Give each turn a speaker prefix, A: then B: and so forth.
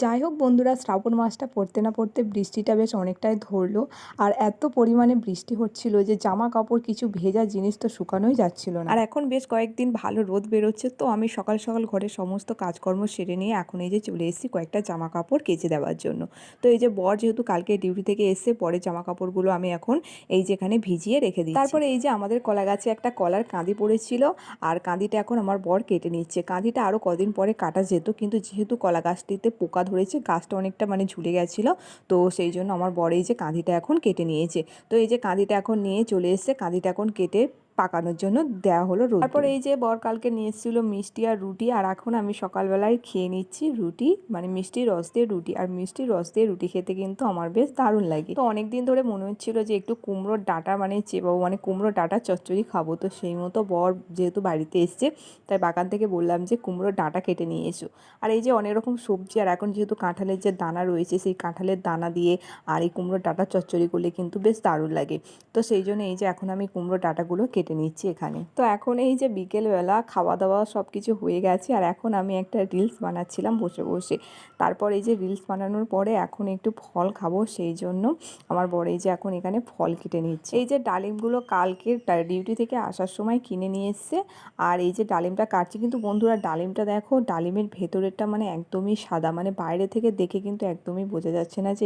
A: যাই হোক বন্ধুরা, শ্রাবণ মাসটা পড়তে না পড়তে বৃষ্টিটা বেশ অনেকটাই ধরলো। আর এত পরিমাণে বৃষ্টি হচ্ছিল যে জামা কাপড়, কিছু ভেজা জিনিস তো শুকানোই যাচ্ছিল না। আর এখন বেশ কয়েকদিন ভালো রোদ বেরোচ্ছে, তো আমি সকাল সকাল ঘরের সমস্ত কাজকর্ম সেরে নিয়ে এখন এই যে চলে এসেছি কয়েকটা জামা কাপড় কেচে দেওয়ার জন্য। তো এই যে বর যেহেতু কালকে ডিউটি থেকে এসে পরে জামা কাপড়গুলো আমি এখন এই যেখানে ভিজিয়ে রেখে দিই তারপরে এই যে আমাদের কলা গাছে একটা কলার কাঁদি পড়েছিল, আর কাঁদিটা এখন আমার বর কেটে নিচ্ছে। কাঁদিটা আরও কদিন পরে কাটা যেত, কিন্তু যেহেতু কলা গাছটিতে পোকা ধরেছে, গাছটা অনেকটা মানে ঝুলে গেছিল। তো সেই জন্য আমার বর এই যে কাঁধিটা এখন কেটে নিয়েছে। তো এই যে কাঁধিটা এখন নিয়ে চলে এসছে, কাঁধিটা এখন কেটে পাকানোর জন্য দেওয়া হলো রোদ তারপর এই যে বরকালকে নিয়ে এসেছিল মিষ্টি আর রুটি, আর এখন আমি সকালবেলায় খেয়ে নিচ্ছি রুটি মানে মিষ্টির রস দিয়ে রুটি, আর মিষ্টির রস দিয়ে রুটি খেতে কিন্তু আমার বেশ দারুণ লাগে। তো অনেক দিন ধরে মনে হচ্ছিল যে একটু কুমড়োর ডাঁটা মানে চেবাবো মানে কুমড়োর ডাঁটা চচ্চড়ি খাব। তো সেই মতো বর যেহেতু বাড়িতে এসছে, তাই বাগান থেকে বললাম যে কুমড়োর ডাঁটা কেটে নিয়ে এসো। আর এই যে অনেক রকম সবজি, আর এখন যেহেতু কাঁঠালের যে দানা রয়েছে, সেই কাঁঠালের দানা দিয়ে আর এই কুমড়োর ডাঁটা চচ্চড়ি করলে কিন্তু বেশ দারুণ লাগে। তো সেই জন্য এই যে এখন আমি কুমড়ো ডাঁটাগুলো কেটে নিচ্ছি এখানে। তো এখন এই যে বিকেলবেলা খাওয়া দাওয়া সব কিছু হয়ে গেছে, আর এখন আমি একটা রিলস বানাচ্ছিলাম বসে বসে। তারপর এই যে রিলস বানানোর পরে এখন একটু ফল খাব, সেই জন্য আমার বড় এই যে এখন এখানে ফল কেটে নিচ্ছে। এই যে ডালিমগুলো কালকে ডিউটি থেকে আসার সময় কিনে নিয়ে এসছে, আর এই যে ডালিমটা কাটছি, কিন্তু বন্ধুরা ডালিমটা দেখো, ডালিমের ভেতরেরটা মানে একদমই সাদা মানে বাইরে থেকে দেখে কিন্তু একদমই বোঝা যাচ্ছে না যে